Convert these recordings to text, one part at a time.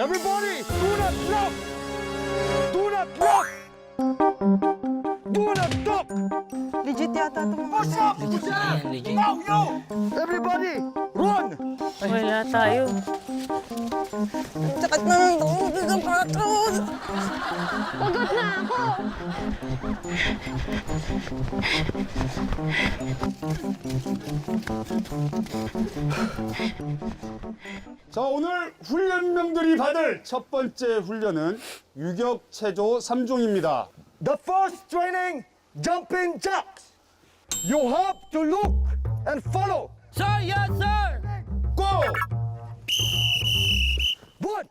Everybody, do not laugh! Do not laugh! Do not talk! Legit yata ito mga Push up! Ayan, legit. Now, yo! Everybody, run! Wala tayo. Sakit na ng tuhod ng patron! Pagod na ako. 자, 오늘 훈련병들이 받을 첫 번째 훈련은 유격 체조 3종입니다. The first training, jumping jacks. You have to look and follow. Sir, yes, sir! Go! One,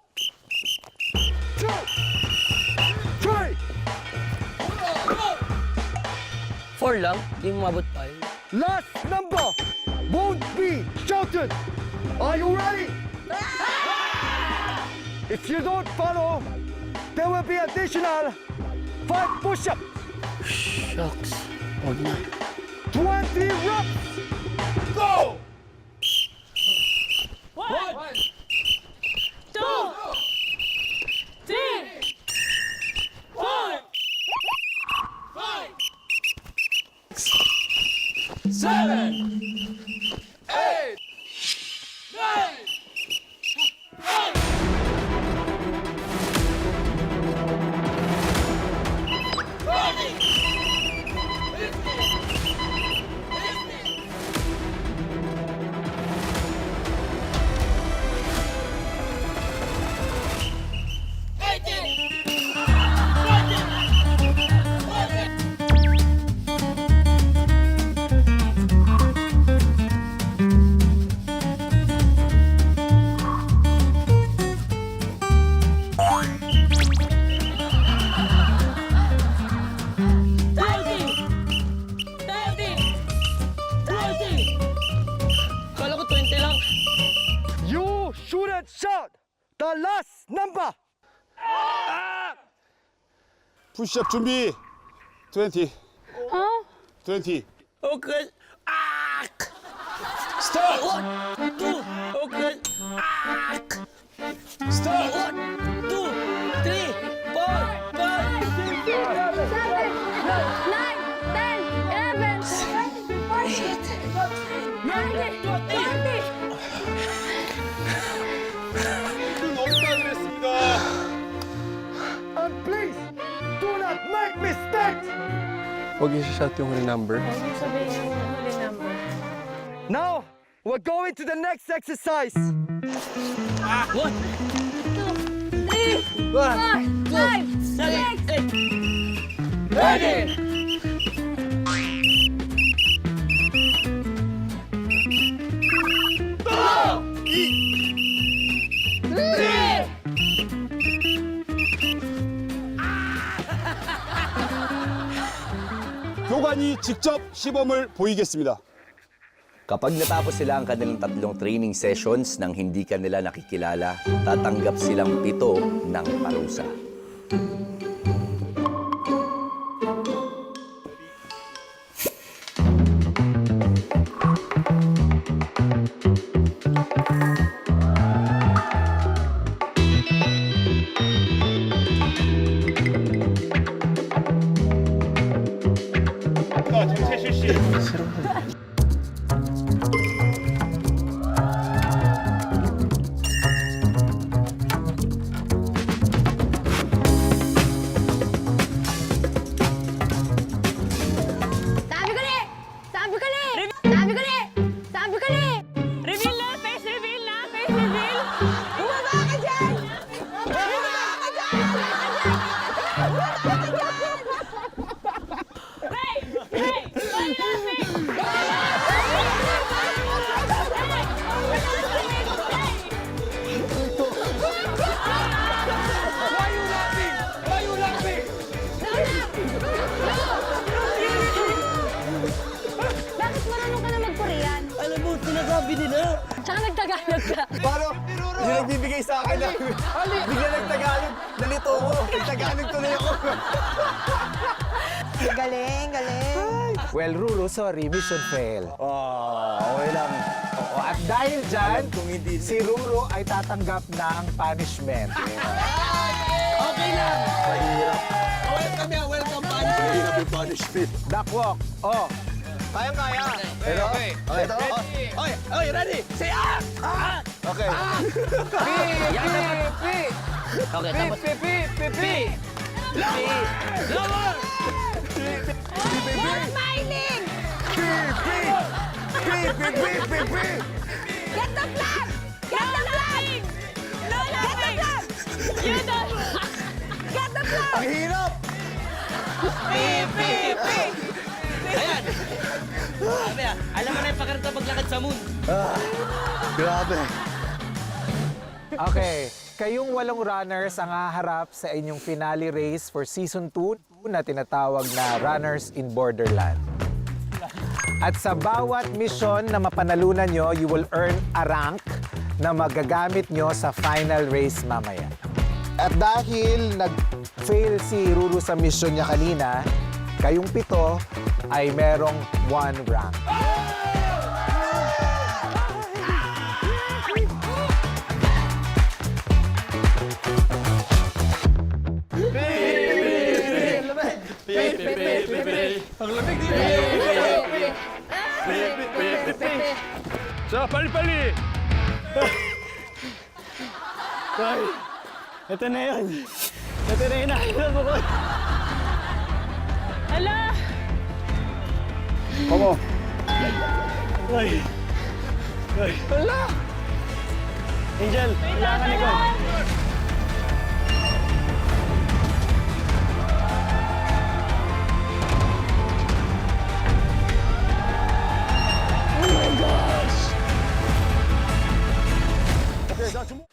two, three. Four lang, di umabot tayo. Last number won't be shouted. Are you ready? If you don't follow, there will be additional five push-ups, Shucks. Huwag na. 20 reps. Go! Amen. 푸시업아! 푸시업 준비. 20. 어? 20. 오케이. 아! 스톱! 원, 오케이. 아! 스톱! 원, Huwag yung shout yung huli number. Huwag mo sabihin yung huli number. Now, we're going to the next exercise. One, Three, four, five, seven, six, eight. Ready? 교관이 직접 시범을 보이겠습니다. Kapag natapos sila ang kanilang tatlong training sessions nang hindi kanila nakikilala, tatanggap silang pito ng parusa. Sabi Tsaka nagtagalog ka. Paano? Yung nagbibigay sa akin na bigla nagtagalog. Nalito ko. Nagtagalog tuloy ako. Galing, galing. Well, Rulo, sorry. Mission fail. Oh, okay lang. at dahil dyan, si Ruro ay tatanggap ng punishment. Okay lang. Welcome yan, welcome punishment. Duckwalk. Oh, Kayang-kaya. Pero, okay. Okay, ito. oh. Okay, okay, ready? Say ah! Ah! Okay. Yan dapat. Okay, tapos. Pi, pi, pi, pi. Lower! Lower! You're smiling! Beep, beep, beep, beep, beep. Get the flag! Get the flag! No laughing! You don't... Get the flag! Ang hirap! Pi, pi, pi. Ayan. Sabi ah, alam mo na yung pakarita paglakad sa moon. Grabe. Okay, kayong walong runners ang haharap sa inyong finale race for Season 2 na tinatawag na Runners in Borderland. At sa bawat mission na mapanalunan nyo, you will earn a rank na magagamit nyo sa final race mamaya. At dahil nag-fail si Ruru sa mission niya kanina, kayong pito ay merong one rank. Sa pali-pali! Ay, ito na yun. Ito na yung nakita ko. Ala! 어머. Ay. Wala. Angel, wala ka niko.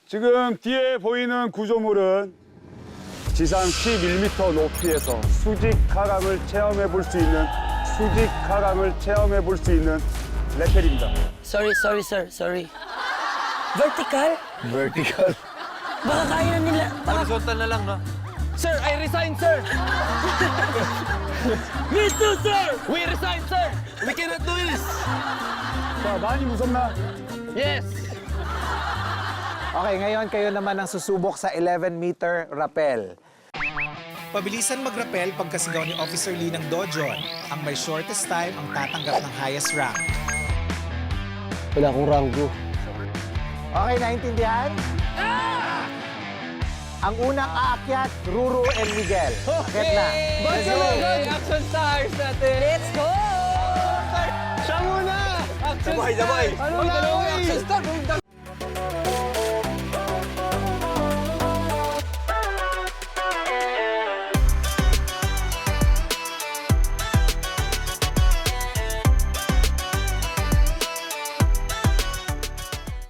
지금 뒤에 보이는 구조물은 지상 11m 높이에서 수직 하강을 체험해 볼 수 있는 수직 하강을 체험해 볼 수 있는 레펠입니다. Sorry, sorry, sir. Sorry. Vertical? Vertical. Baka kaya na nila. Baka... na lang, no? Sir, I resign, sir. Me too, sir. We resign, sir. We cannot do this. 자, 많이 무섭나? Yes. Okay, ngayon kayo naman ang susubok sa 11-meter rappel. Pabilisan mag-rappel pagkasigaw ni Officer Lee ng Dojon. Ang may shortest time ang tatanggap ng highest rank. Wala akong ranggo. Okay, naintindihan? Ang unang aakyat, Ruru and Miguel. Akit na. Let's go! Action stars natin. Let's go. Siya muna! Action Sabay, sabay. Ano na? Action star.